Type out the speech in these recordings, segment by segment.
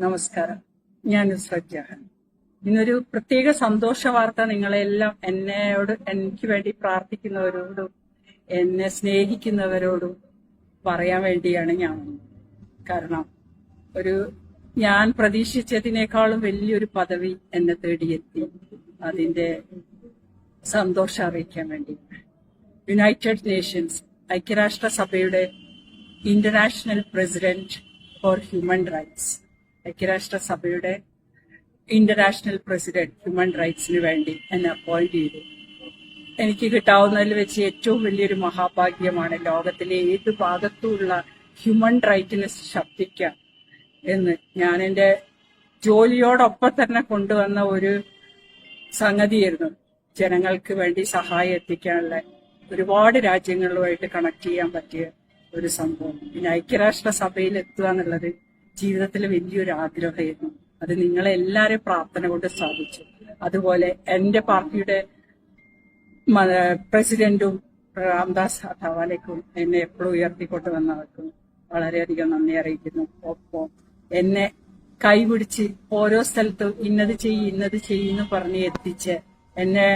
നമസ്കാരം. ഞാൻ നുസ്രത് ഇന്നൊരു പ്രത്യേക സന്തോഷ വാർത്ത നിങ്ങളെല്ലാം എന്നോട് എനിക്ക് വേണ്ടി പ്രാർത്ഥിക്കുന്നവരോടും എന്നെ സ്നേഹിക്കുന്നവരോടും പറയാൻ വേണ്ടിയാണ് ഞാൻ കാരണം ഒരു ഞാൻ പ്രതീക്ഷിച്ചതിനേക്കാളും വലിയൊരു പദവി എന്നെ തേടിയെത്തി. അതിന്റെ സന്തോഷം അറിയിക്കാൻ വേണ്ടി. യുണൈറ്റഡ് നേഷൻസ് ഐക്യരാഷ്ട്ര സഭയുടെ international president for human rights ഐക്യരാഷ്ട്ര സഭയുടെ ഇന്റർനാഷണൽ പ്രസിഡന്റ് ഹ്യൂമൻ റൈറ്റ്സിന് വേണ്ടി എന്നെ അപ്പോയിന്റ് ചെയ്തു. എനിക്ക് കിട്ടാവുന്നതിൽ വെച്ച് ഏറ്റവും വലിയൊരു മഹാഭാഗ്യമാണ് ലോകത്തിലെ ഏത് ഭാഗത്തുമുള്ള ഹ്യൂമൻ റൈറ്റിനെ ശബ്ദിക്കാം എന്ന്. ഞാൻ എന്റെ ജോലിയോടൊപ്പം തന്നെ കൊണ്ടുവന്ന ഒരു സംഗതിയായിരുന്നു. ജനങ്ങൾക്ക് വേണ്ടി സഹായം എത്തിക്കാനുള്ള ഒരുപാട് രാജ്യങ്ങളുമായിട്ട് കണക്ട് ചെയ്യാൻ പറ്റിയ ഒരു സംഭവം. പിന്നെ ഐക്യരാഷ്ട്ര സഭയിൽ എത്തുക എന്നുള്ളത് ജീവിതത്തിലെ വലിയൊരു ആഗ്രഹമായിരുന്നു അത് നിങ്ങളെ എല്ലാവരെയും പ്രാർത്ഥന കൊണ്ട് സാധിച്ചു അതുപോലെ എന്റെ പാർട്ടിയുടെ പ്രസിഡന്റും രാംദാസ് അഥാവാലേക്കും എന്നെ എപ്പോഴും ഉയർത്തിക്കൊണ്ട് വന്നവർക്കും വളരെയധികം നന്ദി അറിയിക്കുന്നു. ഒപ്പം എന്നെ കൈപിടിച്ച് ഓരോ സ്ഥലത്തും ഇന്നത് ചെയ്യും ഇന്നത് ചെയ്യുന്നു പറഞ്ഞ് എത്തിച്ച് എന്നെ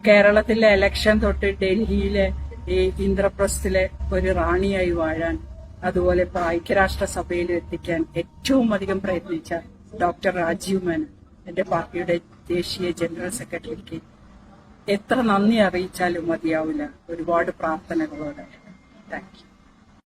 കേരളത്തിലെ ഇലക്ഷൻ തൊട്ട് ഡൽഹിയിലെ ഈ ഇന്ദ്രപ്രസ്ഥത്തിലെ ഒരു റാണിയായി വാഴാൻ അതുപോലെ ഇപ്പൊ ഐക്യരാഷ്ട്ര സഭയിൽ എത്തിക്കാൻ ഏറ്റവും അധികം പ്രയത്നിച്ച ഡോക്ടർ രാജീവ് മേനൻ എന്റെ പാർട്ടിയുടെ ദേശീയ ജനറൽ സെക്രട്ടറിക്ക് എത്ര നന്ദി അറിയിച്ചാലും മതിയാവില്ല. ഒരുപാട് പ്രാർത്ഥനകളോടെ. Thank you.